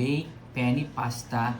baked penny pasta.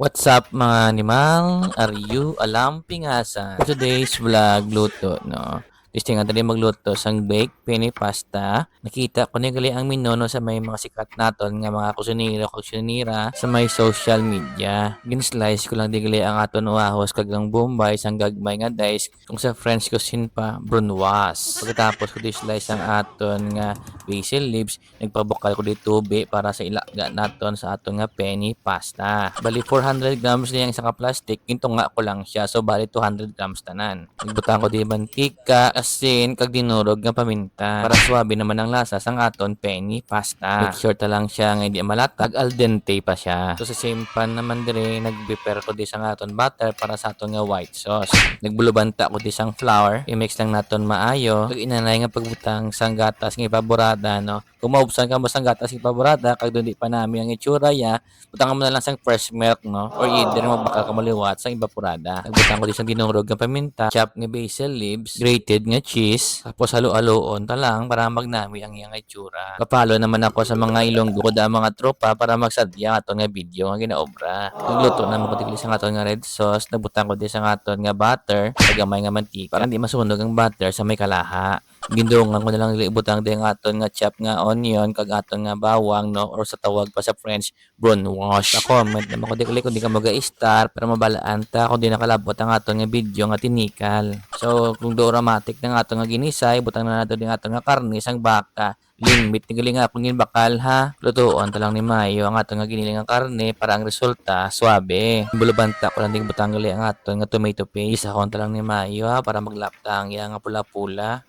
What's up mga animal? Are you alam pingasan? For today's vlog, luto, no? Testing natin magluto sang baked penny pasta. Nakita ko gali ang minuno sa may mga sikat naton nga mga kusinira kusinira sa may social media. Gin-slice ko lang di gali ang aton wahos kag ang bombay sang gagmay nga dice kung sa French cuisine pa brunoise. Pagkatapos ko di slice ang aton nga basil leaves, nagpabukal ko di tubi para sa ilaga naton sa aton nga penny pasta. Bali 400 grams niya isang ka plastic, ginto nga ko lang siya. So bali 200 grams tanan. Nagbutang ko di mantika, asin, kag dinurog nga paminta. Para swabe naman ang lasa sang aton penny pasta. Make sure ta lang siya nga hindi malatag, al dente pa siya. So sa same pan naman dire, nag-prepare ko di sang aton butter para sa aton nga white sauce. Nagbulubanta ko di sang flour, i-mix lang naton maayo. Kag inanay nga pagbutang sang gatas nga ipaborada no. Kung maubsan ka mo sang gatas nga ipaborada, kag doon di pa nami ang itsura ya, butang mo na lang sang fresh milk no or either magbakal ka maliwat sang evaporada. Nagbutang ko di sang dinurog nga paminta, chop nga basil leaves, grated nga cheese, tapos halo-haloon ta lang para magnami ang iyang itsura. Papalo naman ako sa mga ilonggo ko da mga tropa para magsadya aton nga video nga ginaobra. Nagluto na ko tigli sang aton nga red sauce, nagbutang ko di sang aton nga butter, kagamay nga mantika para hindi masunog ang butter sa may kalaha gindungan ko na lang ibutang din aton nga chop nga onion kag aton nga bawang no or sa tawag pa sa French brown wash. Sa comment naman ko di kung di ka maga-star pero mabalaan ta kung di nakalabot ang aton nga video nga tinikal. So kung na nga aton nga ginisay butang na nato din aton nga karne sang baka. Lingmit ni galing nga kung bakal ha? Lutuon ta lang ni Mayo ang aton nga giniling nga karne para ang resulta swabe bulubanta ko lang din butang gali ang aton nga tomato paste akon ta lang ni Mayo ha? Para maglapta ang iya nga pula-pula.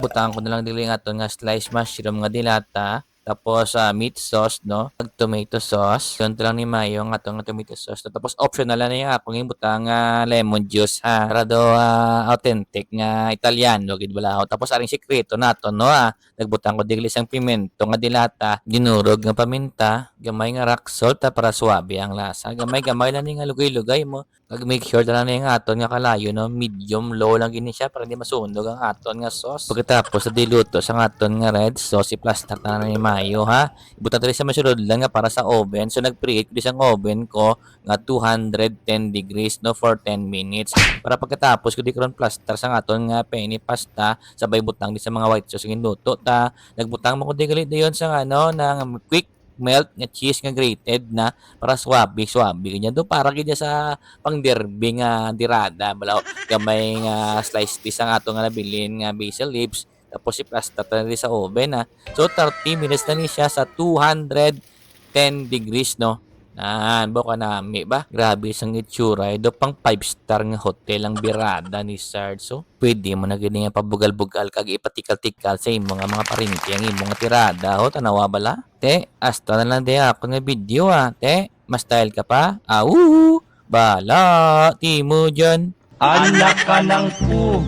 Butang ko na lang dili nga nga sliced mushroom nga dilata tapos sa meat sauce no? Ag tomato sauce yun lang ni Mayo nga atong tomato sauce tapos optional na akong yung butang nga lemon juice ha? Para do ah, authentic nga Italiano gid bala tapos aring sekreto nato no ha nagbutang ko digli sang pimento nga dilata ginurog nga paminta gamay nga rock salt para suwabe ang lasa. Gamay gamay lang ni nga lugay-lugay mo. Kag make sure na lang nga aton nga kalayo no? Medium low lang gini siya para hindi masunog ang aton nga sauce. Pagkatapos sa diluto sa aton nga red sauce i-plaster na ni mayo ha. Ibutan diri sa masulod lang nga para sa oven. So nag-preheat ko di sang oven ko nga 210 degrees no for 10 minutes. Para pagkatapos ko di karon plaster sa aton nga penny pasta sabay butang di sa mga white sauce nga luto ta. Nagbutang mo ko di galit dayon sa ano nang quick melt nga cheese nga grated na para swabe swabe kanya do para kanya sa pang derby nga dirada balaw gamay nga slice piece ang ato nga nabilin nga basil leaves tapos i-plaster ta rin sa oven na so 30 minutes na ni siya sa 210 degrees no Nan, buka nami ba? Grabe sang itsura. Do pang 5 star nga hotel ang birada ni Sard. So, pwede mo na gini nga pabugal-bugal kag ipatikal-tikal sa imo nga mga parinti ang imo nga tirada. O, tanawa bala? Te, hasta na lang di ako nga video ah. Te, mas style ka pa? Au! Bala! Timo dyan. Anak ka ng pu.